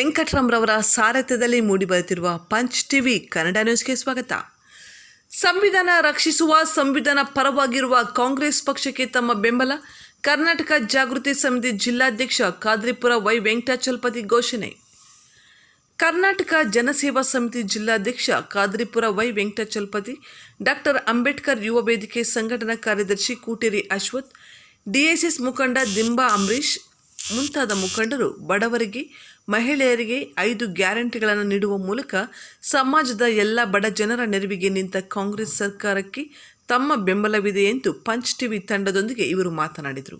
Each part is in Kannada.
ವೆಂಕಟರಾಮ್ರವರ ಸಾರಥ್ಯದಲ್ಲಿ ಮೂಡಿಬರುತ್ತಿರುವ ಪಂಚ್ ಟಿವಿ ಕನ್ನಡ ನ್ಯೂಸ್ಗೆ ಸ್ವಾಗತ. ಸಂವಿಧಾನ ರಕ್ಷಿಸುವ ಸಂವಿಧಾನ ಪರವಾಗಿರುವ ಕಾಂಗ್ರೆಸ್ ಪಕ್ಷಕ್ಕೆ ತಮ್ಮ ಬೆಂಬಲ, ಕರ್ನಾಟಕ ಜಾಗೃತಿ ಸಮಿತಿ ಜಿಲ್ಲಾಧ್ಯಕ್ಷ ಕಾದ್ರಿಪುರ ವೈ ವೆಂಕಟಾಚಲಪತಿ ಘೋಷಣೆ. ಕರ್ನಾಟಕ ಜನಸೇವಾ ಸಮಿತಿ ಜಿಲ್ಲಾಧ್ಯಕ್ಷ ಕಾದ್ರಿಪುರ ವೈ ವೆಂಕಟಾಚಲಪತಿ, ಡಾಕ್ಟರ್ ಅಂಬೇಡ್ಕರ್ ಯುವ ವೇದಿಕೆ ಸಂಘಟನಾ ಕಾರ್ಯದರ್ಶಿ ಕೂಟೇರಿ ಅಶ್ವಥ್, ಡಿಎಸ್ಎಸ್ ಮುಖಂಡ ದಿಂಬಾ ಅಂಬರೀಶ್ ಮುಂತಾದ ಮುಖಂಡರು ಬಡವರಿಗೆ ಮಹಿಳೆಯರಿಗೆ ಐದು ಗ್ಯಾರಂಟಿಗಳನ್ನು ನೀಡುವ ಮೂಲಕ ಸಮಾಜದ ಎಲ್ಲ ಬಡ ಜನರ ನೆರವಿಗೆ ನಿಂತ ಕಾಂಗ್ರೆಸ್ ಸರ್ಕಾರಕ್ಕೆ ತಮ್ಮ ಬೆಂಬಲವಿದೆ ಎಂದು ಪಂಚ್ ಟಿವಿ ತಂಡದೊಂದಿಗೆ ಇವರು ಮಾತನಾಡಿದರು.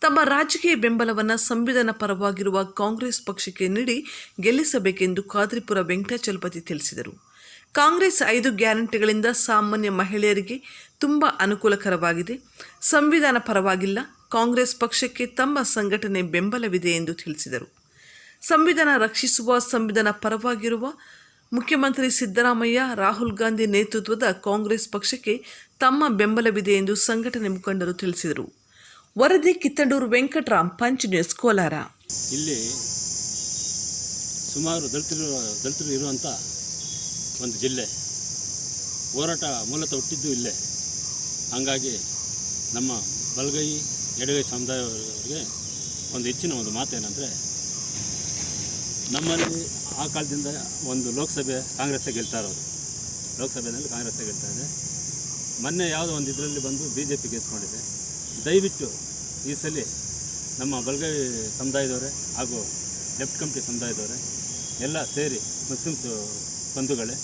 ತಮ್ಮ ರಾಜಕೀಯ ಬೆಂಬಲವನ್ನು ಸಂವಿಧಾನ ಪರವಾಗಿರುವ ಕಾಂಗ್ರೆಸ್ ಪಕ್ಷಕ್ಕೆ ನೀಡಿ ಗೆಲ್ಲಿಸಬೇಕೆಂದು ಖಾದ್ರಿಪುರ ವೆಂಕಟಾಚಲಪತಿ ತಿಳಿಸಿದರು. ಕಾಂಗ್ರೆಸ್ ಐದು ಗ್ಯಾರಂಟಿಗಳಿಂದ ಸಾಮಾನ್ಯ ಮಹಿಳೆಯರಿಗೆ ತುಂಬ ಅನುಕೂಲಕರವಾಗಿದೆ. ಸಂವಿಧಾನ ಪರವಾಗಿಲ್ಲ, ಕಾಂಗ್ರೆಸ್ ಪಕ್ಷಕ್ಕೆ ತಮ್ಮ ಸಂಘಟನೆ ಬೆಂಬಲವಿದೆ ಎಂದು ತಿಳಿಸಿದರು. ಸಂವಿಧಾನ ರಕ್ಷಿಸುವ, ಸಂವಿಧಾನ ಪರವಾಗಿರುವ ಮುಖ್ಯಮಂತ್ರಿ ಸಿದ್ದರಾಮಯ್ಯ, ರಾಹುಲ್ ಗಾಂಧಿ ನೇತೃತ್ವದ ಕಾಂಗ್ರೆಸ್ ಪಕ್ಷಕ್ಕೆ ತಮ್ಮ ಬೆಂಬಲವಿದೆ ಎಂದು ಸಂಘಟನೆ ಮುಖಂಡರು ತಿಳಿಸಿದರು. ವರದಿ ಕಿತ್ತಂಡೂರು ವೆಂಕಟರಾಮ್, ಪಂಚ್ ನ್ಯೂಸ್, ಕೋಲಾರ. ಇಲ್ಲಿ ಸುಮಾರು ದಲಿತರು ದಲಿತರು ಇರುವಂಥ ಒಂದು ಜಿಲ್ಲೆ. ಹೋರಾಟ ಮೂಲತ ಹುಟ್ಟಿದ್ದು ಇಲ್ಲೇ. ಹಾಗಾಗಿ ನಮ್ಮ ಬಲಗೈ ಎಡಗೈ ಸಮುದಾಯವರಿಗೆ ಒಂದು ಹೆಚ್ಚಿನ ಒಂದು ಮಾತೇನೆಂದರೆ ನಮ್ಮಲ್ಲಿ ಆ ಕಾಲದಿಂದ ಒಂದು ಲೋಕಸಭೆ ಕಾಂಗ್ರೆಸ್ಸೇ ಗೆಲ್ತಾ ಇರೋದು ಲೋಕಸಭೆಯಲ್ಲಿ ಕಾಂಗ್ರೆಸ್ಸೇ ಗೆಲ್ತಾ ಇದೆ. ಮೊನ್ನೆ ಯಾವುದೋ ಒಂದು ಇದರಲ್ಲಿ ಬಂದು ಬಿ ಜೆ ಪಿ ಗೆದ್ಕೊಂಡಿದೆ. ದಯವಿಟ್ಟು ಈ ಸಲ ನಮ್ಮ ಬಲಗೈ ಸಮುದಾಯದವರೇ ಹಾಗೂ ಲೆಫ್ಟ್ ಕಮಿಟಿ ಸಮುದಾಯದವರೇ, ಎಲ್ಲ ಸೇರಿ ಮುಸ್ಲಿಮ್ಸ್ ಬಂಧುಗಳೇ,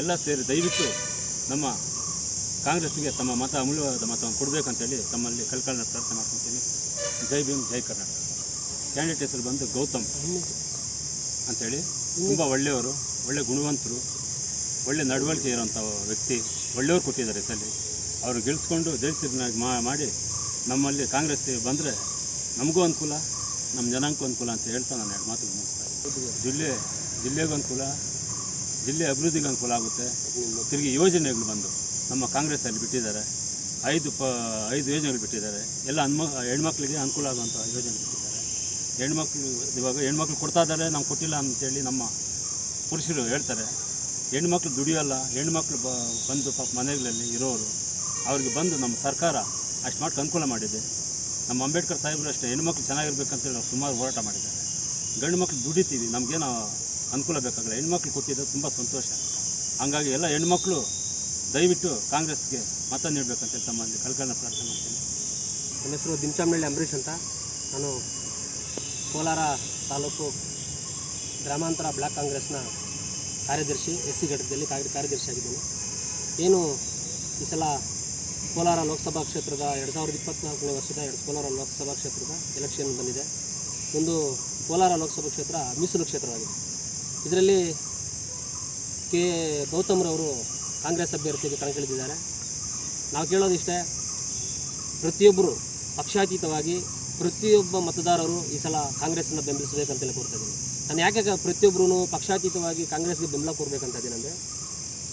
ಎಲ್ಲ ಸೇರಿ ದಯವಿಟ್ಟು ನಮ್ಮ ಕಾಂಗ್ರೆಸ್ಸಿಗೆ ತಮ್ಮ ಮತ, ಅಮೂಲ್ಯವಾದ ಮತವನ್ನು ಕೊಡಬೇಕಂತೇಳಿ ತಮ್ಮಲ್ಲಿ ಕಲ್ಕಳನ ಪ್ರಾರ್ಥನೆ ಮಾಡ್ಕೊತೀನಿ. ಜೈ ಭೀಮ್, ಜೈ ಕರ್ನಾಟಕ. ಕ್ಯಾಂಡಿಡೇಟ್ ಹೆಸರು ಬಂದು ಗೌತಮ್. ಅಂಥೇಳಿ ತುಂಬ ಒಳ್ಳೆಯವರು, ಒಳ್ಳೆ ಗುಣವಂತರು, ಒಳ್ಳೆ ನಡವಳಿಕೆ ಇರೋಂಥ ವ್ಯಕ್ತಿ ಒಳ್ಳೆಯವ್ರು ಕೊಟ್ಟಿದ್ದಾರೆ ಸಲ್ಲಿ ಸಲ. ಅವರು ಗೆಲ್ಸ್ಕೊಂಡು ಜಯಿಸಿದ್ನಾಗಿ ಮಾಡಿ ನಮ್ಮಲ್ಲಿ ಕಾಂಗ್ರೆಸ್ ಬಂದರೆ ನಮಗೂ ಅನುಕೂಲ, ನಮ್ಮ ಜನಾಂಗಕ್ಕೂ ಅನುಕೂಲ ಅಂತ ಹೇಳ್ತಾ ನಾನು ಎರಡು ಮಾತು ಮುಗಿಸ್ತಾ ಜಿಲ್ಲೆ, ಜಿಲ್ಲೆಗೂ ಅನುಕೂಲ, ಜಿಲ್ಲೆ ಅಭಿವೃದ್ಧಿಗೆ ಅನುಕೂಲ ಆಗುತ್ತೆ. ತಿರುಗಿ ಯೋಜನೆಗಳು ಬಂದು ನಮ್ಮ ಕಾಂಗ್ರೆಸ್ಸಲ್ಲಿ ಬಿಟ್ಟಿದ್ದಾರೆ. ಐದು ಪ, ಐದು ಯೋಜನೆಗಳು ಬಿಟ್ಟಿದ್ದಾರೆ. ಎಲ್ಲ ಅನ್ಮ ಹೆಣ್ಮಕ್ಳಿಗೆ ಅನುಕೂಲ ಆಗುವಂಥ ಯೋಜನೆ ಬಿಟ್ಟಿದ್ದಾರೆ. ಹೆಣ್ಮಕ್ಳು ಇವಾಗ ಹೆಣ್ಮಕ್ಳು ಕೊಡ್ತಾ ಇದ್ದಾರೆ, ನಾವು ಕೊಟ್ಟಿಲ್ಲ ಅಂತೇಳಿ ನಮ್ಮ ಪುರುಷರು ಹೇಳ್ತಾರೆ. ಹೆಣ್ಮಕ್ಳು ದುಡಿಯೋಲ್ಲ, ಹೆಣ್ಮಕ್ಳು ಬ, ಬಂದು ಪಾಪ ಮನೆಗಳಲ್ಲಿ ಇರೋರು, ಅವ್ರಿಗೆ ಬಂದು ನಮ್ಮ ಸರ್ಕಾರ ಅಷ್ಟು ಮಾಡಿ ಅನುಕೂಲ ಮಾಡಿದೆ. ನಮ್ಮ ಅಂಬೇಡ್ಕರ್ ಸಾಹೇಬರು ಅಷ್ಟೇ, ಹೆಣ್ಮಕ್ಳು ಚೆನ್ನಾಗಿರ್ಬೇಕಂತೇಳಿ ನಾವು ಸುಮಾರು ಹೋರಾಟ ಮಾಡಿದ್ದಾರೆ. ಗಂಡು ಮಕ್ಳು ದುಡಿತೀವಿ, ನಮಗೇನು ಅನುಕೂಲ ಬೇಕಾಗಲ್ಲ. ಹೆಣ್ಮಕ್ಳು ಕೊಟ್ಟಿದ್ದು ತುಂಬ ಸಂತೋಷ. ಹಾಗಾಗಿ ಎಲ್ಲ ಹೆಣ್ಮಕ್ಳು ದಯವಿಟ್ಟು ಕಾಂಗ್ರೆಸ್ಗೆ ಮತ ನೀಡಬೇಕಂತೇಳಿ ತಮ್ಮಲ್ಲಿ ಕಳ್ಕಳನ್ನ ಪ್ರಾರ್ಥನೆ ಮಾಡ್ತೀನಿ. ನನ್ನ ಹೆಸರು ದಿನಚಾಮನಹಳ್ಳಿ ಅಂಬರೀಷ್ ಅಂತ. ನಾನು ಕೋಲಾರ ತಾಲೂಕು ಗ್ರಾಮಾಂತರ ಬ್ಲಾಕ್ ಕಾಂಗ್ರೆಸ್ನ ಕಾರ್ಯದರ್ಶಿ ಎಸ್ ಸಿ ಘಟಕದಲ್ಲಿ ಕಾರ್ಯ ಕಾರ್ಯದರ್ಶಿ ಆಗಿದ್ದೀನಿ. ಏನು ಈ ಸಲ ಕೋಲಾರ ಲೋಕಸಭಾ ಕ್ಷೇತ್ರದ ಎರಡು ಸಾವಿರದ ಇಪ್ಪತ್ತ್ನಾಲ್ಕನೇ ವರ್ಷದ ಎರಡು ಕೋಲಾರ ಲೋಕಸಭಾ ಕ್ಷೇತ್ರದ ಎಲೆಕ್ಷನ್ ಬಂದಿದೆ. ಒಂದು ಕೋಲಾರ ಲೋಕಸಭಾ ಕ್ಷೇತ್ರ ಮೀಸಲು ಕ್ಷೇತ್ರವಾಗಿದೆ. ಇದರಲ್ಲಿ ಕೆ. ಗೌತಮ್ರವರು ಕಾಂಗ್ರೆಸ್ ಅಭ್ಯರ್ಥಿಗೆ ಕಣಕ್ಕಿಳಿದಿದ್ದಾರೆ. ನಾವು ಕೇಳೋದಿಷ್ಟೇ, ಪ್ರತಿಯೊಬ್ಬರು ಪಕ್ಷಾತೀತವಾಗಿ ಪ್ರತಿಯೊಬ್ಬ ಮತದಾರರು ಈ ಸಲ ಕಾಂಗ್ರೆಸ್ನ ಬೆಂಬಲಿಸಬೇಕಂತೇಳಿ ಕೊಡ್ತಾ ಇದ್ದೀನಿ. ನಾನು ಯಾಕೆ ಪ್ರತಿಯೊಬ್ಬರೂ ಪಕ್ಷಾತೀತವಾಗಿ ಕಾಂಗ್ರೆಸ್ಗೆ ಬೆಂಬಲ ಕೊಡಬೇಕಂತ ಇದ್ದೀನಂದರೆ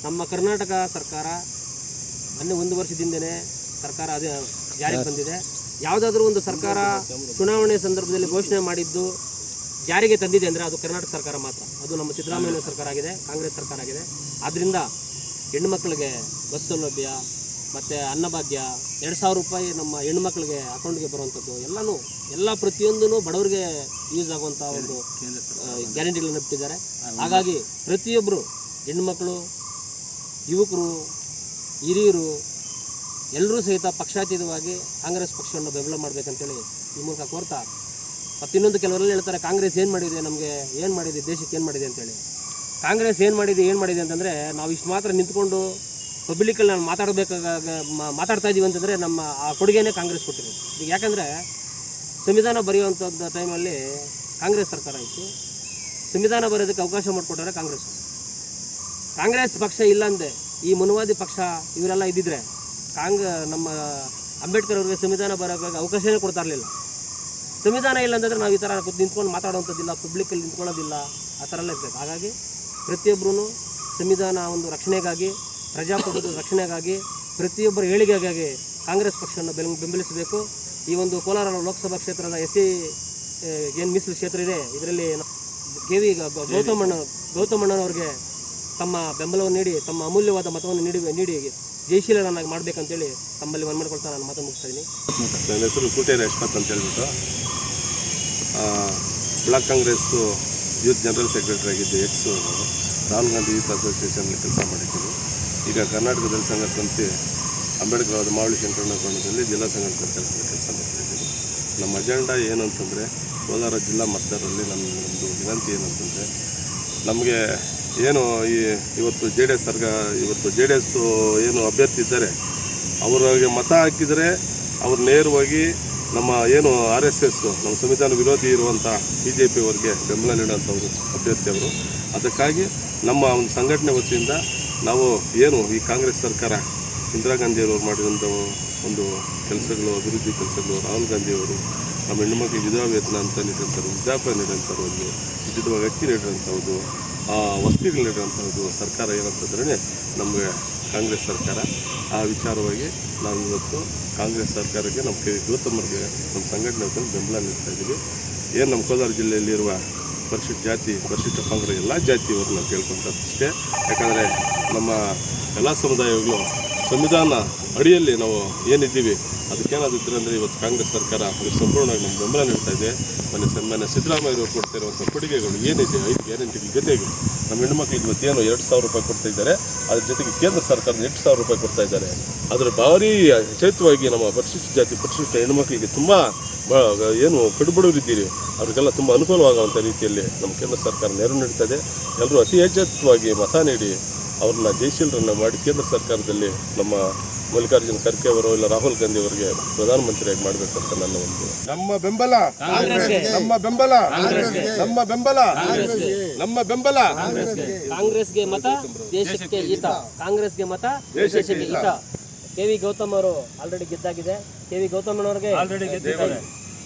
ನಮ್ಮ ಕರ್ನಾಟಕ ಸರ್ಕಾರ ಮೊನ್ನೆ ಒಂದು ವರ್ಷದಿಂದನೇ ಸರ್ಕಾರ ಅದೇ ಜಾರಿಗೆ ಬಂದಿದೆ. ಯಾವುದಾದ್ರೂ ಒಂದು ಸರ್ಕಾರ ಚುನಾವಣೆ ಸಂದರ್ಭದಲ್ಲಿ ಘೋಷಣೆ ಮಾಡಿದ್ದು ಜಾರಿಗೆ ತಂದಿದೆ ಅಂದರೆ ಅದು ಕರ್ನಾಟಕ ಸರ್ಕಾರ ಮಾತ್ರ. ಅದು ನಮ್ಮ ಸಿದ್ದರಾಮಯ್ಯ ಸರ್ಕಾರ ಆಗಿದೆ ಕಾಂಗ್ರೆಸ್ ಸರ್ಕಾರ ಆಗಿದೆ. ಆದ್ದರಿಂದ ಹೆಣ್ಣುಮಕ್ಕಳಿಗೆ ಬಸ್ ಸೌಲಭ್ಯ ಮತ್ತು ಅನ್ನಭಾಗ್ಯ, ಎರಡು ಸಾವಿರ ರೂಪಾಯಿ ನಮ್ಮ ಹೆಣ್ಮಕ್ಳಿಗೆ ಅಕೌಂಟ್ಗೆ ಬರುವಂಥದ್ದು, ಎಲ್ಲನೂ, ಎಲ್ಲ ಪ್ರತಿಯೊಂದೂ ಬಡವರಿಗೆ ಯೂಸ್ ಆಗುವಂಥ ಒಂದು ಗ್ಯಾರಂಟಿಗಳನ್ನು ಬಿಟ್ಟಿದ್ದಾರೆ. ಹಾಗಾಗಿ ಪ್ರತಿಯೊಬ್ಬರು ಹೆಣ್ಮಕ್ಳು, ಯುವಕರು, ಹಿರಿಯರು ಎಲ್ಲರೂ ಸಹಿತ ಪಕ್ಷಾತೀತವಾಗಿ ಕಾಂಗ್ರೆಸ್ ಪಕ್ಷವನ್ನು ಬೆಂಬಲ ಮಾಡಬೇಕಂತೇಳಿ ಈ ಮೂಲಕ ಕೋರ್ತಾ, ಮತ್ತು ಇನ್ನೊಂದು ಕೆಲವರೆಲ್ಲ ಹೇಳ್ತಾರೆ, ಕಾಂಗ್ರೆಸ್ ಏನು ಮಾಡಿದೆ ನಮಗೆ, ಏನು ಮಾಡಿದೆ, ದೇಶಕ್ಕೆ ಏನು ಮಾಡಿದೆ ಅಂತೇಳಿ. ಕಾಂಗ್ರೆಸ್ ಏನು ಮಾಡಿದೆ ಏನು ಮಾಡಿದೆ ಅಂತಂದರೆ ನಾವು ಇಷ್ಟು ಮಾತ್ರ ನಿಂತ್ಕೊಂಡು ಪಬ್ಲಿಕಲ್ಲಿ ನಾವು ಮಾತಾಡಬೇಕಾಗ ಮಾತಾಡ್ತಾ ಇದ್ದೀವಿ ಅಂತಂದರೆ ನಮ್ಮ ಆ ಕೊಡುಗೆನೇ ಕಾಂಗ್ರೆಸ್ ಕೊಟ್ಟಿರೋದು. ಈಗ ಯಾಕಂದರೆ ಸಂವಿಧಾನ ಬರೆಯುವಂಥದ್ದು ಟೈಮಲ್ಲಿ ಕಾಂಗ್ರೆಸ್ ಸರ್ಕಾರ ಇತ್ತು. ಸಂವಿಧಾನ ಬರೆಯೋದಕ್ಕೆ ಅವಕಾಶ ಮಾಡಿಕೊಟ್ಟರೆ ಕಾಂಗ್ರೆಸ್. ಕಾಂಗ್ರೆಸ್ ಪಕ್ಷ ಇಲ್ಲಂದೆ ಈ ಮನುವಾದಿ ಪಕ್ಷ ಇವರೆಲ್ಲ ಇದ್ದಿದ್ರೆ ಕಾಂಗ್, ನಮ್ಮ ಅಂಬೇಡ್ಕರ್ ಅವರಿಗೆ ಸಂವಿಧಾನ ಬರೋಕ್ಕಾಗಿ ಅವಕಾಶನೇ ಕೊಡ್ತಾ ಇರಲಿಲ್ಲ. ಸಂವಿಧಾನ ಇಲ್ಲ ಅಂತಂದರೆ ನಾವು ಈ ಥರ ನಿಂತ್ಕೊಂಡು ಮಾತಾಡುವಂಥದ್ದಿಲ್ಲ ಪಬ್ಲಿಕಲ್ಲಿ ನಿಂತ್ಕೊಳ್ಳೋದಿಲ್ಲ, ಆ ಥರ ಎಲ್ಲ ಇರ್ಬೇಕು. ಹಾಗಾಗಿ ಪ್ರತಿಯೊಬ್ಬರೂ ಸಂವಿಧಾನ ಒಂದು ರಕ್ಷಣೆಗಾಗಿ ಪ್ರಜಾಪ್ರಭುತ್ವದ ರಕ್ಷಣೆಗಾಗಿ ಪ್ರತಿಯೊಬ್ಬರ ಏಳಿಗೆಗಾಗಿ ಕಾಂಗ್ರೆಸ್ ಪಕ್ಷವನ್ನು ಬೆಂಬಲಿಸಬೇಕು. ಈ ಒಂದು ಕೋಲಾರ ಲೋಕಸಭಾ ಕ್ಷೇತ್ರದ ಎಸ್ ಸಿ ಏನು ಮೀಸಲು ಕ್ಷೇತ್ರ ಇದೆ. ಇದರಲ್ಲಿ ಕೆ ವಿ ಗೌತಮಣ್ಣ ಗೌತಮಣ್ಣನವ್ರಿಗೆ ತಮ್ಮ ಬೆಂಬಲವನ್ನು ನೀಡಿ, ತಮ್ಮ ಅಮೂಲ್ಯವಾದ ಮತವನ್ನು ನೀಡಿ ನೀಡಿ ಜಯಶೀಲರನ್ನಾಗಿ ಮಾಡಬೇಕಂತೇಳಿ ತಮ್ಮಲ್ಲಿ ಮನವಿ ಮಾಡ್ಕೊಳ್ತಾ ನಾನು ಮತ ಮುಗಿಸ್ತಾ ಇದ್ದೀನಿ. ನನ್ನ ಹೆಸರು ಕೂಟೇರಿ ಅಶ್ವಥ್ ಅಂತ ಹೇಳ್ಬಿಟ್ಟು block Congress youth general secretary ಆಗಿದ್ದು ex Rahul Gandhi youth association ಕೆಲಸ ಮಾಡಿದ್ದೀನಿ ಈಗ ಕರ್ನಾಟಕ ದಲಿತ ಸಂಘರ್ಷ ಸಮಿತಿ ಅಂಬೇಡ್ಕರ್ ಅವರ ಮಾವಳಿ ಶಂಕರಣ್ಣ ಕೋಣದಲ್ಲಿ ಜಿಲ್ಲಾ ಸಂಘರ್ಷ ಸಂಚಾಲಕರ ಕೆಲಸ ಮಾಡ್ತಾಯಿದ್ದೀನಿ ನಮ್ಮ ಅಜೆಂಡಾ ಏನಂತಂದರೆ ಕೋಲಾರ ಜಿಲ್ಲಾ ಮತದಾರರಲ್ಲಿ ನನ್ನ ಒಂದು ವಿನಂತಿ ಏನಂತಂದರೆ ನಮಗೆ ಏನು ಈ ಇವತ್ತು ಜೆ ಡಿ ಎಸ್ ಸರ್ಗ, ಇವತ್ತು ಜೆ ಡಿ ಎಸ್ಸು ಏನು ಅಭ್ಯರ್ಥಿ ಇದ್ದಾರೆ, ಅವರಿಗೆ ಮತ ಹಾಕಿದರೆ ಅವ್ರು ನೇರವಾಗಿ ನಮ್ಮ ಏನು ಆರ್ ಎಸ್ ಎಸ್ಸು ನಮ್ಮ ಸಂವಿಧಾನ ವಿರೋಧಿ ಇರುವಂಥ ಬಿ ಜೆ ಪಿಯವರಿಗೆ ಬೆಂಬಲ ನೀಡುವಂಥವ್ರು ಅಭ್ಯರ್ಥಿಯವರು ಅದಕ್ಕಾಗಿ ನಮ್ಮ ಒಂದು ಸಂಘಟನೆ ವತಿಯಿಂದ ನಾವು ಏನು ಈ ಕಾಂಗ್ರೆಸ್ ಸರ್ಕಾರ ಇಂದಿರಾ ಗಾಂಧಿಯವರು ಮಾಡಿದಂಥ ಒಂದು ಕೆಲಸಗಳು, ಅಭಿವೃದ್ಧಿ ಕೆಲಸಗಳು, ರಾಹುಲ್ ಗಾಂಧಿಯವರು ನಮ್ಮ ಹೆಣ್ಣುಮಕ್ಕಳಿಗೆ ವಿಧವಾ ವೇತನ ಅಂತ ನೀಡಿದಂಥವ್ರು ವೃದ್ಧಾಪ್ಯ ನೀಡುವಂಥವ್ರು ಒಂದು ಉಚಿತವಾಗಿ ಅಕ್ಕಿ ಆ ವಸ್ತುಗಳು ನೀಡುವಂಥದ್ದು ಸರ್ಕಾರ ಏನಂತಂದ್ರೆ ನಮಗೆ ಕಾಂಗ್ರೆಸ್ ಸರ್ಕಾರ. ಆ ವಿಚಾರವಾಗಿ ನಾವು ಇವತ್ತು ಕಾಂಗ್ರೆಸ್ ಸರ್ಕಾರಕ್ಕೆ ನಮ್ಮ ಕೆ ಗೌತಮರಿಗೆ ನಮ್ಮ ಸಂಘಟನೆ ಬೆಂಬಲ ನೀಡ್ತಾ ಇದ್ದೀವಿ. ಏನು ನಮ್ಮ ಕೋಲಾರ ಜಿಲ್ಲೆಯಲ್ಲಿರುವ ಪರಿಶಿಷ್ಟ ಜಾತಿ ಪರಿಶಿಷ್ಟ ಪಂಗಡ ಎಲ್ಲ ಜಾತಿಯವರು ನಾವು ಅಷ್ಟೇ ಯಾಕಂದರೆ ನಮ್ಮ ಎಲ್ಲ ಸಮುದಾಯಗಳು ಸಂವಿಧಾನ ಅಡಿಯಲ್ಲಿ ನಾವು ಏನಿದ್ದೀವಿ ಅದಕ್ಕೇನಾದಿದ್ರೆ ಅಂದರೆ ಇವತ್ತು ಕಾಂಗ್ರೆಸ್ ಸರ್ಕಾರ ಅದಕ್ಕೆ ಸಂಪೂರ್ಣವಾಗಿ ನಮ್ಮ ಬೆಂಬಲ ನೀಡ್ತಾ ಇದೆ. ಮನೆ ಸನ್ಮಾನ್ಯ ಸಿದ್ದರಾಮಯ್ಯವರು ಕೊಡ್ತಾ ಇರುವಂಥ ಕೊಡುಗೆಗಳು ಏನಿದೆ, ಐದು ಗ್ಯಾರಂಟಿಗಳ ಜೊತೆಗೆ. ನಮ್ಮ ಹೆಣ್ಮಕ್ಳಿಗೆ ಇವತ್ತೇನು ಎರಡು ಸಾವಿರ ರೂಪಾಯಿ ಕೊಡ್ತಾ ಇದ್ದಾರೆ, ಅದ್ರ ಜೊತೆಗೆ ಕೇಂದ್ರ ಸರ್ಕಾರ ಎಂಟು ಸಾವಿರ ರೂಪಾಯಿ ಕೊಡ್ತಾ ಇದ್ದಾರೆ. ಅದರ ಭಾರಿ ಹೆಚ್ಚಿತವಾಗಿ ನಮ್ಮ ಪರಿಶಿಷ್ಟ ಜಾತಿ, ಪರಿಶಿಷ್ಟ ಹೆಣ್ಣುಮಕ್ಕಳಿಗೆ ತುಂಬ ಏನು ಕಡುಬಡವರಿದ್ದೀರಿ. ಅವರಿಗೆಲ್ಲ ತುಂಬ ಅನುಕೂಲವಾಗುವಂಥ ರೀತಿಯಲ್ಲಿ ನಮ್ಮ ಕೇಂದ್ರ ಸರ್ಕಾರ ನೆರವು ನೀಡ್ತಾ ಇದೆ. ಎಲ್ಲರೂ ಅತಿ ಎಚ್ಚೆತ್ತವಾಗಿ ಮತ ನೀಡಿ, ಅವ್ರನ್ನ ಜಯಶೀಲರನ್ನ ಮಾಡಿ ಕೇಂದ್ರ ಸರ್ಕಾರದಲ್ಲಿ ನಮ್ಮ ಮಲ್ಲಿಕಾರ್ಜುನ ಖರ್ಗೆ ಅವರು ಇಲ್ಲ ರಾಹುಲ್ ಗಾಂಧಿ ಅವರಿಗೆ ಪ್ರಧಾನಮಂತ್ರಿಯಾಗಿ ಅಂತ ನನ್ನ ಒಂದು ನಮ್ಮ ಬೆಂಬಲ. ನಮ್ಮ ಬೆಂಬಲ. ನಮ್ಮ ಬೆಂಬಲ. ನಮ್ಮ ಬೆಂಬಲ. ಕಾಂಗ್ರೆಸ್ಗೆ. ಮತ ದೇಶಕ್ಕೆ ಹಿತ. ಕಾಂಗ್ರೆಸ್ಗೆ ಮತ ದೇಶಕ್ಕೆ ಹಿತ. ಕೆ ವಿ ಗೌತಮ್ ಅವರು ಆಲ್ರೆಡಿ ಗೆದ್ದಾಗಿದೆ. ಕೆ ವಿ ಗೌತಮ್ ಅವರಿಗೆ ಆಲ್ರೆಡಿ ಗೆದ್ದಿದ್ದಾರೆ.